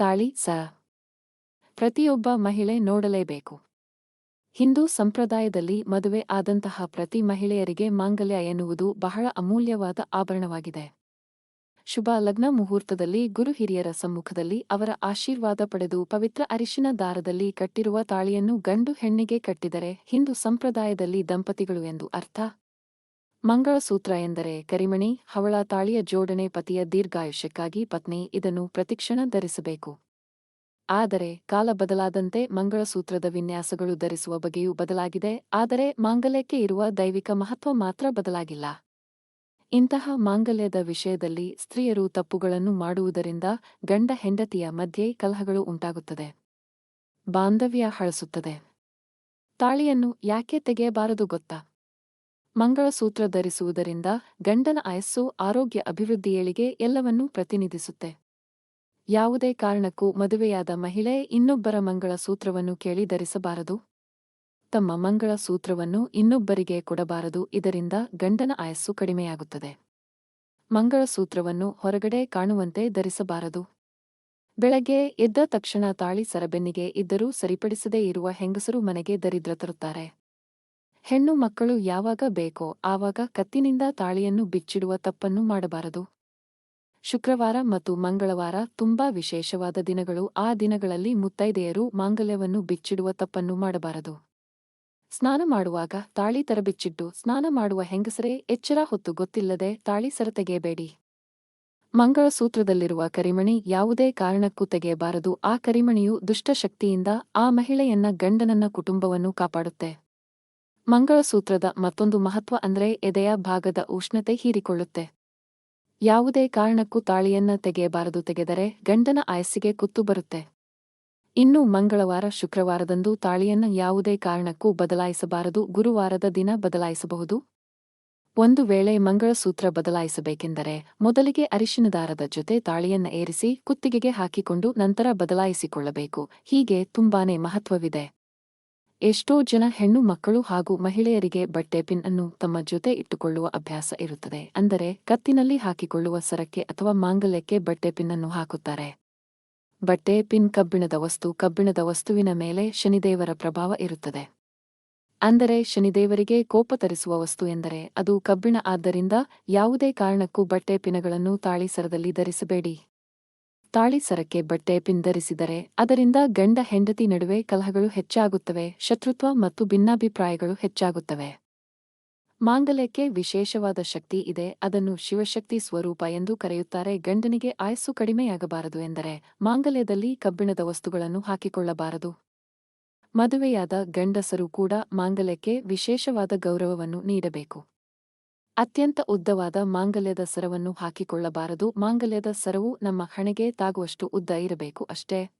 ತಾಳಿ ಸ. ಪ್ರತಿಯೊಬ್ಬ ಮಹಿಳೆ ನೋಡಲೇಬೇಕು. ಹಿಂದೂ ಸಂಪ್ರದಾಯದಲ್ಲಿ ಮದುವೆ ಆದಂತಹ ಪ್ರತಿ ಮಹಿಳೆಯರಿಗೆ ಮಾಂಗಲ್ಯ ಎನ್ನುವುದು ಬಹಳ ಅಮೂಲ್ಯವಾದ ಆಭರಣವಾಗಿದೆ. ಶುಭ ಲಗ್ನ ಮುಹೂರ್ತದಲ್ಲಿ ಗುರು ಹಿರಿಯರ ಸಮ್ಮುಖದಲ್ಲಿ ಅವರ ಆಶೀರ್ವಾದ ಪಡೆದು ಪವಿತ್ರ ಅರಿಶಿನ ದಾರದಲ್ಲಿ ಕಟ್ಟಿರುವ ತಾಳಿಯನ್ನು ಗಂಡು ಹೆಣ್ಣಿಗೆ ಕಟ್ಟಿದರೆ ಹಿಂದೂ ಸಂಪ್ರದಾಯದಲ್ಲಿ ದಂಪತಿಗಳು ಎಂದು ಅರ್ಥ. ಮಂಗಳಸೂತ್ರ ಎಂದರೆ ಕರಿಮಣಿ ಹವಳ ತಾಳಿಯ ಜೋಡಣೆ ಪತಿಯ ದೀರ್ಘಾಯುಷ್ಯಕ್ಕಾಗಿ ಪತ್ನಿ ಇದನ್ನು ಪ್ರತಿಕ್ಷಣ ಧರಿಸಬೇಕು. ಆದರೆ ಕಾಲ ಬದಲಾದಂತೆ ಮಂಗಳಸೂತ್ರದ ವಿನ್ಯಾಸಗಳು ಧರಿಸುವ ಬಗೆಯೂ ಬದಲಾಗಿದೆ, ಆದರೆ ಮಾಂಗಲ್ಯಕ್ಕೆ ಇರುವ ದೈವಿಕ ಮಹತ್ವ ಮಾತ್ರ ಬದಲಾಗಿಲ್ಲ. ಇಂತಹ ಮಾಂಗಲ್ಯದ ವಿಷಯದಲ್ಲಿ ಸ್ತ್ರೀಯರು ತಪ್ಪುಗಳನ್ನು ಮಾಡುವುದರಿಂದ ಗಂಡ ಹೆಂಡತಿಯ ಮಧ್ಯೆ ಕಲಹಗಳು ಉಂಟಾಗುತ್ತದೆ. ಬಾಂಧವ್ಯ ಹಳಸುತ್ತದೆ ತಾಳಿಯನ್ನು ಯಾಕೆ ತೆಗೆಯಬಾರದು ಗೊತ್ತಾ? ಮಂಗಳಸೂತ್ರ ಧರಿಸುವುದರಿಂದ ಗಂಡನ ಆಯಸ್ಸು ಆರೋಗ್ಯ ಅಭಿವೃದ್ಧಿಯೇಳಿಗೆ ಎಲ್ಲವನ್ನೂ ಪ್ರತಿನಿಧಿಸುತ್ತೆ. ಯಾವುದೇ ಕಾರಣಕ್ಕೂ ಮದುವೆಯಾದ ಮಹಿಳೆ ಇನ್ನೊಬ್ಬರ ಮಂಗಳ ಸೂತ್ರವನ್ನು ಕೇಳಿ ಧರಿಸಬಾರದು. ತಮ್ಮ ಮಂಗಳ ಸೂತ್ರವನ್ನು ಇನ್ನೊಬ್ಬರಿಗೆ ಕೊಡಬಾರದು, ಇದರಿಂದ ಗಂಡನ ಆಯಸ್ಸು ಕಡಿಮೆಯಾಗುತ್ತದೆ. ಮಂಗಳಸೂತ್ರವನ್ನು ಹೊರಗಡೆ ಕಾಣುವಂತೆ ಧರಿಸಬಾರದು. ಬೆಳಗ್ಗೆ ಎದ್ದ ತಕ್ಷಣ ತಾಳಿ ಸರಬೆನ್ನಿಗೆ ಇದ್ದರೂ ಸರಿಪಡಿಸದೇ ಇರುವ ಹೆಂಗಸರು ಮನೆಗೆ ದರಿದ್ರ ತರುತ್ತಾರೆ. ಹೆಣ್ಣು ಮಕ್ಕಳು ಯಾವಾಗ ಬೇಕೋ ಆವಾಗ ಕತ್ತಿನಿಂದ ತಾಳಿಯನ್ನು ಬಿಚ್ಚಿಡುವ ತಪ್ಪನ್ನು ಮಾಡಬಾರದು. ಶುಕ್ರವಾರ ಮತ್ತು ಮಂಗಳವಾರ ತುಂಬಾ ವಿಶೇಷವಾದ ದಿನಗಳು. ಆ ದಿನಗಳಲ್ಲಿ ಮುತ್ತೈದೆಯರು ಮಾಂಗಲ್ಯವನ್ನು ಬಿಚ್ಚಿಡುವ ತಪ್ಪನ್ನು ಮಾಡಬಾರದು. ಸ್ನಾನ ಮಾಡುವಾಗ ತಾಳಿ ತರಬಿಚ್ಚಿಟ್ಟು ಸ್ನಾನ ಮಾಡುವ ಹೆಂಗಸರೇ, ಎಚ್ಚರ ಹೊತ್ತು ಗೊತ್ತಿಲ್ಲದೆ ತಾಳಿ ಸರ ತೆಗೆಯಬೇಡಿ ಮಂಗಳಸೂತ್ರದಲ್ಲಿರುವ ಕರಿಮಣಿ ಯಾವುದೇ ಕಾರಣಕ್ಕೂ ತೆಗೆಯಬಾರದು. ಆ ಕರಿಮಣಿಯು ದುಷ್ಟಶಕ್ತಿಯಿಂದ ಆ ಮಹಿಳೆಯನ್ನ ಗಂಡನನ್ನ ಕುಟುಂಬವನ್ನು ಕಾಪಾಡುತ್ತೆ. ಮಂಗಳಸೂತ್ರದ ಮತ್ತೊಂದು ಮಹತ್ವ ಅಂದ್ರೆ ಎದೆಯ ಭಾಗದ ಉಷ್ಣತೆ ಹೀರಿಕೊಳ್ಳುತ್ತೆ. ಯಾವುದೇ ಕಾರಣಕ್ಕೂ ತಾಳಿಯನ್ನ ತೆಗೆಯಬಾರದು, ತೆಗೆದರೆ ಗಂಡನ ಆಯಸ್ಸಿಗೆ ಕುತ್ತು ಬರುತ್ತೆ. ಇನ್ನು ಮಂಗಳವಾರ, ಶುಕ್ರವಾರದಂದು ತಾಳಿಯನ್ನ ಯಾವುದೇ ಕಾರಣಕ್ಕೂ ಬದಲಾಯಿಸಬಾರದು, ಗುರುವಾರದ ದಿನ ಬದಲಾಯಿಸಬಹುದು. ಒಂದು ವೇಳೆ ಮಂಗಳಸೂತ್ರ ಬದಲಾಯಿಸಬೇಕೆಂದರೆ ಮೊದಲಿಗೆ ಅರಿಶಿನದಾರದ ಜೊತೆ ತಾಳಿಯನ್ನ ಏರಿಸಿ, ಕುತ್ತಿಗೆಗೆ ಹಾಕಿಕೊಂಡು ನಂತರ ಬದಲಾಯಿಸಿಕೊಳ್ಳಬೇಕು. ಹೀಗೆ ತುಂಬಾನೇ ಮಹತ್ವವಿದೆ. ಎಷ್ಟೋ ಜನ ಹೆಣ್ಣು ಮಕ್ಕಳು ಹಾಗೂ ಮಹಿಳೆಯರಿಗೆ ಬಟ್ಟೆ ಪಿನ್ ಅನ್ನು ತಮ್ಮ ಜೊತೆ ಇಟ್ಟುಕೊಳ್ಳುವ ಅಭ್ಯಾಸ ಇರುತ್ತದೆ. ಅಂದರೆ ಕತ್ತಿನಲ್ಲಿ ಹಾಕಿಕೊಳ್ಳುವ ಸರಕ್ಕೆ ಅಥವಾ ಮಾಂಗಲ್ಯಕ್ಕೆ ಬಟ್ಟೆ ಪಿನ್ ಅನ್ನು ಹಾಕುತ್ತಾರೆ. ಬಟ್ಟೆ ಪಿನ್ ಕಬ್ಬಿಣದ ವಸ್ತು ಕಬ್ಬಿಣದ ವಸ್ತುವಿನ ಮೇಲೆ ಶನಿದೇವರ ಪ್ರಭಾವ ಇರುತ್ತದೆ. ಅಂದರೆ ಶನಿದೇವರಿಗೆ ಕೋಪ ತರಿಸುವ ವಸ್ತು ಎಂದರೆ ಅದು ಕಬ್ಬಿಣ ಆದ್ದರಿಂದ ಯಾವುದೇ ಕಾರಣಕ್ಕೂ ಬಟ್ಟೆ ಪಿನಗಳನ್ನು ತಾಳಿಸರದಲ್ಲಿ ಧರಿಸಬೇಡಿ. ತಾಳಿ ಸರಕ್ಕೆ ಬಟ್ಟೆ ಪಿಂದರಿಸಿದರೆ ಅದರಿಂದ ಗಂಡ ಹೆಂಡತಿ ನಡುವೆ ಕಲಹಗಳು ಹೆಚ್ಚಾಗುತ್ತವೆ, ಶತ್ರುತ್ವ ಮತ್ತು ಭಿನ್ನಾಭಿಪ್ರಾಯಗಳು ಹೆಚ್ಚಾಗುತ್ತವೆ. ಮಾಂಗಲ್ಯಕ್ಕೆ ವಿಶೇಷವಾದ ಶಕ್ತಿ ಇದೆ, ಅದನ್ನು ಶಿವಶಕ್ತಿ ಸ್ವರೂಪ ಎಂದು ಕರೆಯುತ್ತಾರೆ. ಗಂಡನಿಗೆ ಆಯಸ್ಸು ಕಡಿಮೆಯಾಗಬಾರದು ಎಂದರೆ ಮಾಂಗಲ್ಯದಲ್ಲಿ ಕಬ್ಬಿಣದ ವಸ್ತುಗಳನ್ನು ಹಾಕಿಕೊಳ್ಳಬಾರದು. ಮದುವೆಯಾದ ಗಂಡಸರು ಕೂಡ ಮಾಂಗಲ್ಯಕ್ಕೆ ವಿಶೇಷವಾದ ಗೌರವವನ್ನು ನೀಡಬೇಕು. ಅತ್ಯಂತ ಉದ್ದವಾದ ಮಾಂಗಲ್ಯದ ಸರವನ್ನು ಹಾಕಿಕೊಳ್ಳಬಾರದು. ಮಾಂಗಲ್ಯದ ಸರವು ನಮ್ಮ ಹಣೆಗೆ ತಾಗುವಷ್ಟು ಉದ್ದ ಇರಬೇಕು ಅಷ್ಟೇ.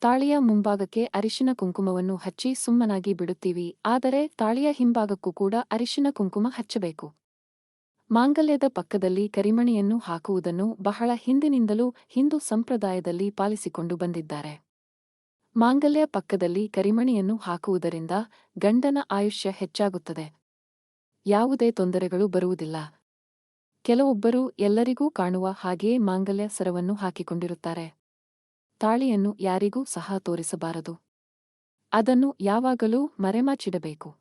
ತಾಳಿಯ ಮುಂಭಾಗಕ್ಕೆ ಅರಿಶಿನ ಕುಂಕುಮವನ್ನು ಹಚ್ಚಿ ಸುಮ್ಮನಾಗಿ ಬಿಡುತ್ತೀವಿ. ಆದರೆ ತಾಳಿಯ ಹಿಂಭಾಗಕ್ಕೂ ಕೂಡ ಅರಿಶಿನ ಕುಂಕುಮ ಹಚ್ಚಬೇಕು. ಮಾಂಗಲ್ಯದ ಪಕ್ಕದಲ್ಲಿ ಕರಿಮಣಿಯನ್ನು ಹಾಕುವುದನ್ನು ಬಹಳ ಹಿಂದಿನಿಂದಲೂ ಹಿಂದೂ ಸಂಪ್ರದಾಯದಲ್ಲಿ ಪಾಲಿಸಿಕೊಂಡು ಬಂದಿದ್ದಾರೆ. ಮಾಂಗಲ್ಯ ಪಕ್ಕದಲ್ಲಿ ಕರಿಮಣಿಯನ್ನು ಹಾಕುವುದರಿಂದ ಗಂಡನ ಆಯುಷ್ಯ ಹೆಚ್ಚಾಗುತ್ತದೆ. ಯಾವುದೇ ತೊಂದರೆಗಳು ಬರುವುದಿಲ್ಲ. ಕೆಲವೊಬ್ಬರು ಎಲ್ಲರಿಗೂ ಕಾಣುವ ಹಾಗೆಯೇ ಮಾಂಗಲ್ಯ ಸರವನ್ನು ಹಾಕಿಕೊಂಡಿರುತ್ತಾರೆ. ತಾಳಿಯನ್ನು ಯಾರಿಗೂ ಸಹ ತೋರಿಸಬಾರದು. ಅದನ್ನು ಯಾವಾಗಲೂ ಮರೆಮಾಚಿಡಬೇಕು.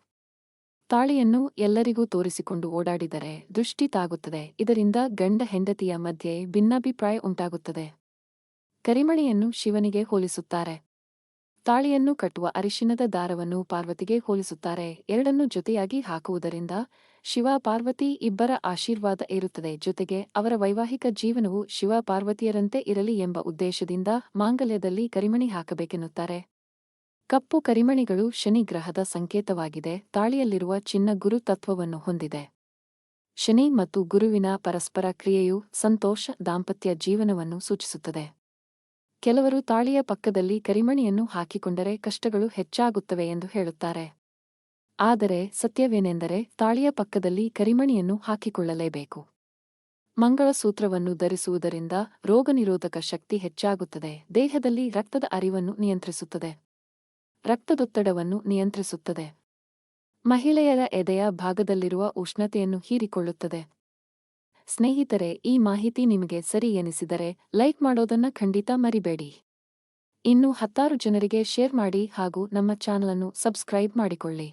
ತಾಳಿಯನ್ನು ಎಲ್ಲರಿಗೂ ತೋರಿಸಿಕೊಂಡು ಓಡಾಡಿದರೆ ದೃಷ್ಟಿ ತಾಗುತ್ತದೆ. ಇದರಿಂದ ಗಂಡ ಹೆಂಡತಿಯ ಮಧ್ಯೆ ಭಿನ್ನಾಭಿಪ್ರಾಯ ಉಂಟಾಗುತ್ತದೆ. ಕರಿಮಣಿಯನ್ನು ಶಿವನಿಗೆ ಹೋಲಿಸುತ್ತಾರೆ. ತಾಳಿಯನ್ನು ಕಟ್ಟುವ ಅರಿಶಿನದ ದಾರವನ್ನು ಪಾರ್ವತಿಗೆ ಹೋಲಿಸುತ್ತಾರೆ. ಎರಡನ್ನು ಜೊತೆಯಾಗಿ ಹಾಕುವುದರಿಂದ ಶಿವ ಪಾರ್ವತಿ ಇಬ್ಬರ ಆಶೀರ್ವಾದ ಇರುತ್ತದೆ ಜೊತೆಗೆ ಅವರ ವೈವಾಹಿಕ ಜೀವನವು ಶಿವ ಪಾರ್ವತಿಯರಂತೆ ಇರಲಿ ಎಂಬ ಉದ್ದೇಶದಿಂದ ಮಾಂಗಲ್ಯದಲ್ಲಿ ಕರಿಮಣಿ ಹಾಕಬೇಕೆನ್ನುತ್ತಾರೆ. ಕಪ್ಪು ಕರಿಮಣಿಗಳು ಶನಿ ಗ್ರಹದ ಸಂಕೇತವಾಗಿದೆ. ತಾಳಿಯಲ್ಲಿರುವ ಚಿನ್ನ ಗುರು ತತ್ವವನ್ನು ಹೊಂದಿದೆ. ಶನಿ ಮತ್ತು ಗುರುವಿನ ಪರಸ್ಪರ ಕ್ರಿಯೆಯು ಸಂತೋಷ, ದಾಂಪತ್ಯ ಜೀವನವನ್ನು ಸೂಚಿಸುತ್ತದೆ. ಕೆಲವರು ತಾಳಿಯ ಪಕ್ಕದಲ್ಲಿ ಕರಿಮಣಿಯನ್ನು ಹಾಕಿಕೊಂಡರೆ ಕಷ್ಟಗಳು ಹೆಚ್ಚಾಗುತ್ತವೆ ಎಂದು ಹೇಳುತ್ತಾರೆ. ಆದರೆ ಸತ್ಯವೇನೆಂದರೆ ತಾಳಿಯ ಪಕ್ಕದಲ್ಲಿ ಕರಿಮಣಿಯನ್ನು ಹಾಕಿಕೊಳ್ಳಲೇಬೇಕು. ಮಂಗಳಸೂತ್ರವನ್ನು ಧರಿಸುವುದರಿಂದ ರೋಗನಿರೋಧಕ ಶಕ್ತಿ ಹೆಚ್ಚಾಗುತ್ತದೆ. ದೇಹದಲ್ಲಿ ರಕ್ತದ ಅರಿವನ್ನು ನಿಯಂತ್ರಿಸುತ್ತದೆ. ರಕ್ತದೊತ್ತಡವನ್ನು ನಿಯಂತ್ರಿಸುತ್ತದೆ. ಮಹಿಳೆಯರ ಎದೆಯ ಭಾಗದಲ್ಲಿರುವ ಉಷ್ಣತೆಯನ್ನು ಹೀರಿಕೊಳ್ಳುತ್ತದೆ. ಸ್ನೇಹಿತರೆ, ಈ ಮಾಹಿತಿ ನಿಮಗೆ ಸರಿ ಎನಿಸಿದರೆ ಲೈಕ್ ಮಾಡೋದನ್ನ ಖಂಡಿತ ಮರಿಬೇಡಿ. ಇನ್ನು ಹತ್ತಾರು ಜನರಿಗೆ ಶೇರ್ ಮಾಡಿ ಹಾಗೂ ನಮ್ಮ ಚಾನಲನ್ನು ಸಬ್ಸ್ಕ್ರೈಬ್ ಮಾಡಿಕೊಳ್ಳಿ.